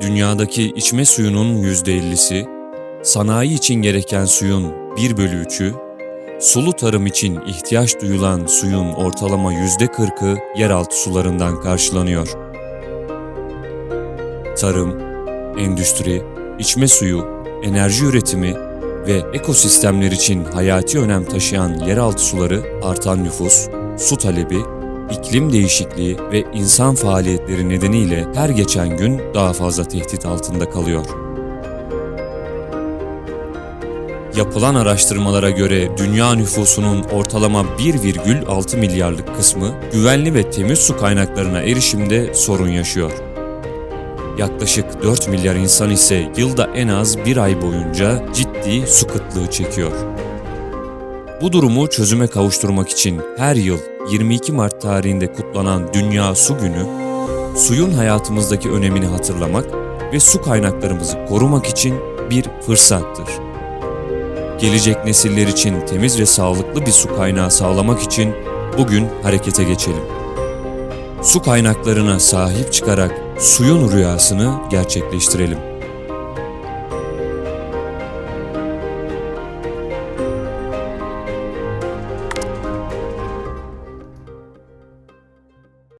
Dünyadaki içme suyunun %50'si, sanayi için gereken suyun 1 bölü 3'ü, sulu tarım için ihtiyaç duyulan suyun ortalama %40'ı yeraltı sularından karşılanıyor. Tarım, endüstri, içme suyu, enerji üretimi ve ekosistemler için hayati önem taşıyan yeraltı suları artan nüfus, su talebi, iklim değişikliği ve insan faaliyetleri nedeniyle her geçen gün daha fazla tehdit altında kalıyor. Yapılan araştırmalara göre dünya nüfusunun ortalama 1,6 milyarlık kısmı güvenli ve temiz su kaynaklarına erişimde sorun yaşıyor. Yaklaşık 4 milyar insan ise yılda en az bir ay boyunca ciddi su kıtlığı çekiyor. Bu durumu çözüme kavuşturmak için her yıl 22 Mart tarihinde kutlanan Dünya Su Günü, suyun hayatımızdaki önemini hatırlamak ve su kaynaklarımızı korumak için bir fırsattır. Gelecek nesiller için temiz ve sağlıklı bir su kaynağı sağlamak için bugün harekete geçelim. Su kaynaklarına sahip çıkarak suyun rüyasını gerçekleştirelim.